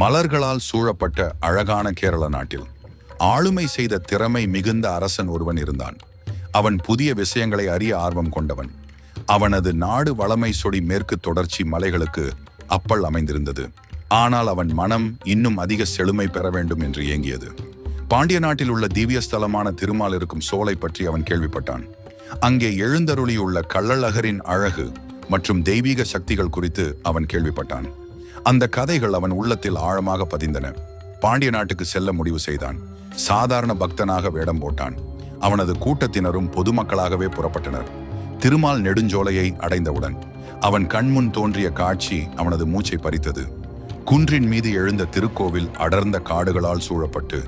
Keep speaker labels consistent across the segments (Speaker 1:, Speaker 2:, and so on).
Speaker 1: மலர்களால் சூழப்பட்ட அழகான கேரள நாட்டில் ஆளுமை செய்த திறமை மிகுந்த அரசன் ஒருவன் இருந்தான். அவன் புதிய விஷயங்களை அறிய ஆர்வம் கொண்டவன். அவனது நாடு வளமை சொடி மேற்கு தொடர்ச்சி மலைகளுக்கு அப்பல் அமைந்திருந்தது. ஆனால் அவன் மனம் இன்னும் அதிக செழுமை பெற வேண்டும் என்று ஏங்கியது. பாண்டிய நாட்டில் உள்ள திவ்ய ஸ்தலமான திருமால் இருக்கும் சோலை பற்றி அவன் கேள்விப்பட்டான். அங்கே எழுந்தருளியுள்ள கள்ளழகரின் அழகு மற்றும் தெய்வீக சக்திகள் குறித்து அவன் கேள்விப்பட்டான். அந்த கதைகள் அவன் உள்ளத்தில் ஆழமாக பதிந்தன. பாண்டிய நாட்டுக்கு செல்ல முடிவு செய்தான். சாதாரண பக்தனாக வேடம் போட்டான். அவனது கூட்டத்தினரும் பொதுமக்களாகவே புறப்பட்டனர். திருமால் நெடுஞ்சோலையை அடைந்தவுடன் அவன் கண்முன் தோன்றிய காட்சி அவனது மூச்சை பறித்தது. குன்றின் மீது எழுந்த திருக்கோவில் அடர்ந்த காடுகளால் சூழப்பட்டு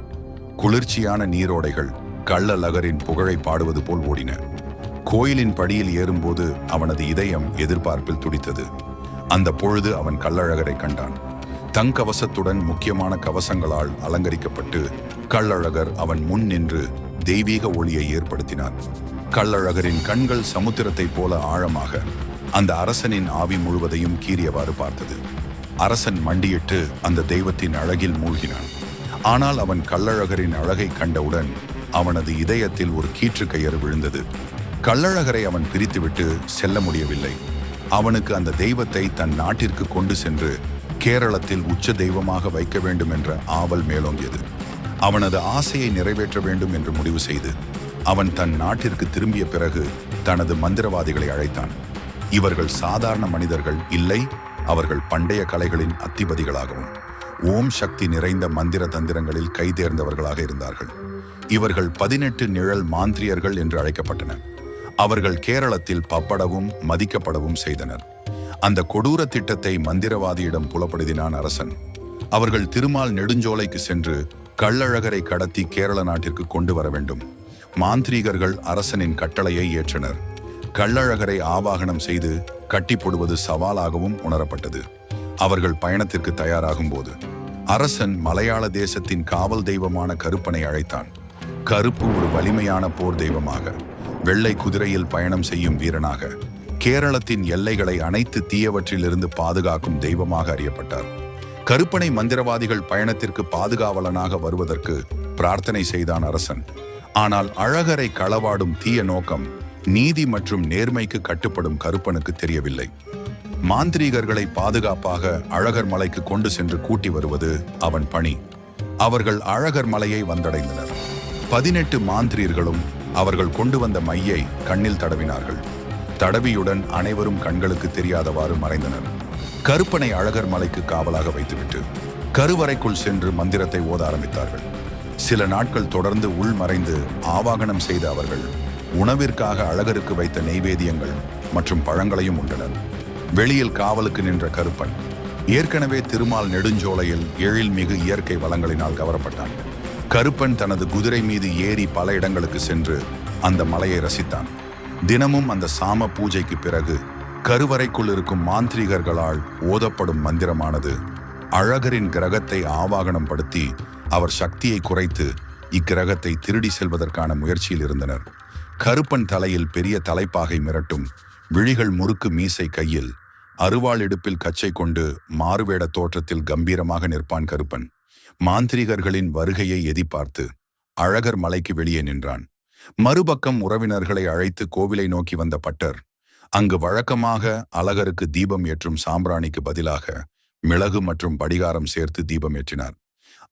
Speaker 1: குளிர்ச்சியான நீரோடைகள் கள்ளலகரின் புகழை பாடுவது போல் ஓடின. கோயிலின் படியில் ஏறும்போது அவனது இதயம் எதிர்பார்ப்பில் துடித்தது. அந்த பொழுது அவன் கள்ளழகரை கண்டான். தங்கவசத்துடன் முக்கியமான கவசங்களால் அலங்கரிக்கப்பட்டு கள்ளழகர் அவன் முன் நின்று தெய்வீக ஒளியை ஏற்படுத்தினார். கள்ளழகரின் கண்கள் சமுத்திரத்தைப் போல ஆழமாக அந்த அரசனின் ஆவி முழுவதையும் கீறியவாறு பார்த்தது. அரசன் மண்டியிட்டு அந்த தெய்வத்தின் அழகில் மூழ்கினான். ஆனால் அவன் கள்ளழகரின் அழகை கண்டவுடன் அவனது இதயத்தில் ஒரு கீற்று கயிறு விழுந்தது. கள்ளழகரை அவன் பிரித்துவிட்டு செல்ல முடியவில்லை. அவனுக்கு அந்த தெய்வத்தை தன் நாட்டிற்கு கொண்டு சென்று கேரளத்தில் உச்ச தெய்வமாக வைக்க வேண்டும் என்ற ஆவல் மேலோங்கியது. அவனது ஆசையை நிறைவேற்ற வேண்டும் என்று முடிவு செய்து அவன் தன் நாட்டிற்கு திரும்பிய பிறகு தனது மந்திரவாதிகளை அழைத்தான். இவர்கள் சாதாரண மனிதர்கள் இல்லை அவர்கள் பண்டைய கலைகளின் அத்திபதிகளாகவும் ஓம் சக்தி நிறைந்த மந்திர தந்திரங்களில் கைதேர்ந்தவர்களாக இருந்தார்கள். இவர்கள் பதினெட்டு நிழல் மாந்திரியர்கள் என்று அழைக்கப்பட்டனர் அவர்கள் கேரளத்தில் பப்படவும் மதிக்கப்படவும் செய்தனர். அந்த கொடூர திட்டத்தை மந்திரவாதியிடம் புலப்படுத்தினான் அரசன். அவர்கள் திருமால் நெடுஞ்சோலைக்கு சென்று கள்ளழகரை கடத்தி கேரள நாட்டிற்கு கொண்டு வர வேண்டும். மாந்திரீகர்கள் அரசனின் கட்டளையை ஏற்றனர். கள்ளழகரை ஆவாகனம் செய்து கட்டி போடுவது சவாலாகவும் உணரப்பட்டது. அவர்கள் பயணத்திற்கு தயாராகும் போது அரசன் மலையாள தேசத்தின் காவல் தெய்வமான கருப்பனை அழைத்தான். கருப்பு ஒரு வலிமையான போர் தெய்வமாக. வெள்ளை குதிரையில் பயணம் செய்யும் வீரனாக கேரளத்தின் எல்லைகளை அனைத்து தீயவற்றிலிருந்து பாதுகாக்கும் தெய்வமாக அறியப்பட்டார். கருப்பனை மந்திரவாதிகள் பயணத்திற்கு பாதுகாவலனாக வருவதற்கு பிரார்த்தனை செய்தான் அரசன். ஆனால் அழகரை களவாடும் தீய நோக்கம் நீதி மற்றும் நேர்மைக்கு கட்டுப்படும் கருப்பனுக்கு தெரியவில்லை. மாந்திரீகர்களை பாதுகாப்பாக அழகர் மலைக்கு கொண்டு சென்று கூட்டி வருவது அவன் பணி. அவர்கள் அழகர் மலையை வந்தடைந்தனர். பதினெட்டு மாந்திரியர்களும் அவர்கள் கொண்டு வந்த மையை கண்ணில் தடவினார்கள். தடவியுடன் அனைவரும் கண்களுக்கு தெரியாதவாறு மறைந்தனர். கருப்பனை அழகர் மலைக்கு காவலாக வைத்துவிட்டு கருவறைக்குள் சென்று மந்திரத்தை ஓத ஆரம்பித்தார்கள். சில நாட்கள் தொடர்ந்து உள்மறைந்து ஆவாகனம் செய்த அவர்கள் உணவிற்காக அழகருக்கு வைத்த நெய்வேதியங்கள் மற்றும் பழங்களையும் உண்டனர். வெளியில் காவலுக்கு நின்ற கருப்பன் ஏற்கனவே திருமால் நெடுஞ்சோலையில் எழில்மிகு இயற்கை வளங்களினால் கவரப்பட்டான். கருப்பன் தனது குதிரை மீது ஏறி பல இடங்களுக்கு சென்று அந்த மலையை ரசித்தான். தினமும் அந்த சாம பூஜைக்கு பிறகு கருவறைக்குள் இருக்கும் மாந்திரிகர்களால் ஓதப்படும் மந்திரமானது அழகரின் கிரகத்தை ஆவாகனம் படுத்தி அவர் சக்தியை குறைத்து இக்கிரகத்தை திருடி செல்வதற்கான முயற்சியில் இருந்தனர். கருப்பன் தலையில் பெரிய தலைப்பாகை மிரட்டும் விழிகள் முறுக்கு மீசை கையில் அருவாள் இடுப்பில் கச்சை கொண்டு மாறுவேட தோற்றத்தில் கம்பீரமாக நிற்பான் கருப்பன். மாந்திரிகர்களின் வருகையை எதிர்பார்த்து அழகர் மலைக்கு வெளியே நின்றான். மறுபக்கம் உறவினர்களை அழைத்து கோவிலை நோக்கி வந்த பட்டர் அங்கு வழக்கமாக அழகருக்கு தீபம் ஏற்றும் சாம்பிராணிக்கு பதிலாக மிளகு மற்றும் படிகாரம் சேர்த்து தீபம் ஏற்றினார்.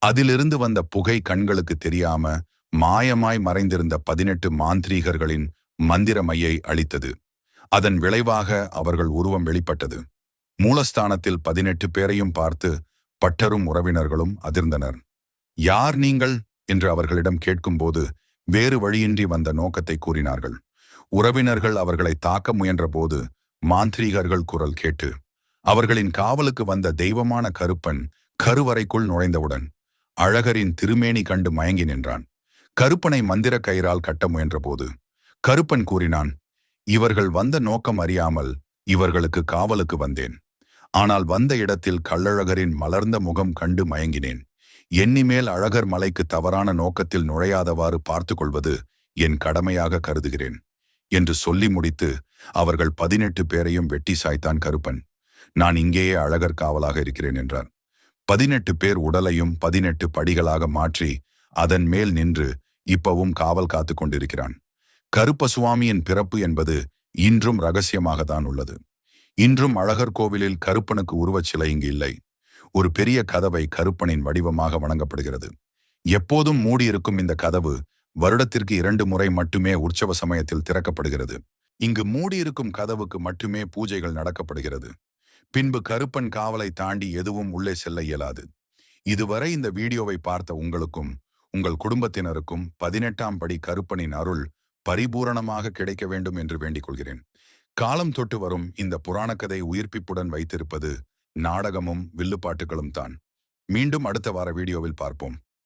Speaker 1: அதிலிருந்து வந்த புகை கண்களுக்கு தெரியாம மாயமாய் மறைந்திருந்த பதினெட்டு மாந்திரீகர்களின் மந்திரமையை அளித்தது அதன் விளைவாக அவர்கள் உருவம் வெளிப்பட்டது. மூலஸ்தானத்தில் பதினெட்டு பேரையும் பார்த்து பட்டரும் உறவினர்களும் அதிர்ந்தனர். யார் நீங்கள்? என்று அவர்களிடம் கேட்கும்போது வேறு வழியின்றி வந்த நோக்கத்தை கூறினார்கள். உறவினர்கள் அவர்களை தாக்க முயன்றபோது மாந்திரீகர்கள் குரல் கேட்டு அவர்களின் காவலுக்கு வந்த தெய்வமான கருப்பன் கருவறைக்குள் நுழைந்தவுடன் அழகரின் திருமேனி கண்டு மயங்கி நின்றான். கருப்பனை மந்திர கயிறால் கட்ட முயன்றபோது கருப்பன் கூறினான் இவர்கள் வந்த நோக்கம் அறியாமல் இவர்களுக்கு காவலுக்கு வந்தேன். ஆனால் வந்த இடத்தில் கள்ளழகரின் மலர்ந்த முகம் கண்டு மயங்கினேன். எண்ணிமேல் அழகர் மலைக்கு தவறான நோக்கத்தில் நுழையாதவாறு பார்த்து கொள்வது என் கடமையாக கருதுகிறேன் என்று சொல்லி முடித்து அவர்கள் பதினெட்டு பேரையும் வெட்டி சாய்த்தான் கருப்பன். நான் இங்கேயே அழகர் காவலாக இருக்கிறேன் என்றான் பதினெட்டு பேர் உடலையும் பதினெட்டு படிகளாக மாற்றி அதன் மேல் நின்று இப்பவும் காவல் காத்து கொண்டிருக்கிறான். கருப்ப சுவாமியின் பிறப்பு என்பது இன்றும் ரகசியமாகத்தான் உள்ளது. இன்றும் அழகர் கோவிலில் கருப்பனுக்கு உருவச்சிலை இங்கு இல்லை. ஒரு பெரிய கதவை கருப்பனின் வடிவமாக வணங்கப்படுகிறது. எப்போதும் மூடியிருக்கும் இந்த கதவு வருடத்திற்கு இரண்டு முறை மட்டுமே உற்சவ சமயத்தில் திறக்கப்படுகிறது. இங்கு மூடியிருக்கும் கதவுக்கு மட்டுமே பூஜைகள் நடக்கப்படுகிறது. பின்பு கருப்பன் காவலை தாண்டி எதுவும் உள்ளே செல்ல இயலாது. இதுவரை இந்த வீடியோவை பார்த்த உங்களுக்கும் உங்கள் குடும்பத்தினருக்கும் பதினெட்டாம் படி கருப்பனின் அருள் பரிபூரணமாக கிடைக்க வேண்டும் என்று வேண்டிக் கொள்கிறேன். காலம் தொட்டு வரும் இந்த புராணக்கதை உயிர்ப்பிப்புடன் வைத்திருப்பது நாடகமும் வில்லுப்பாட்டுகளும் தான். மீண்டும் அடுத்த வார வீடியோவில் பார்ப்போம்.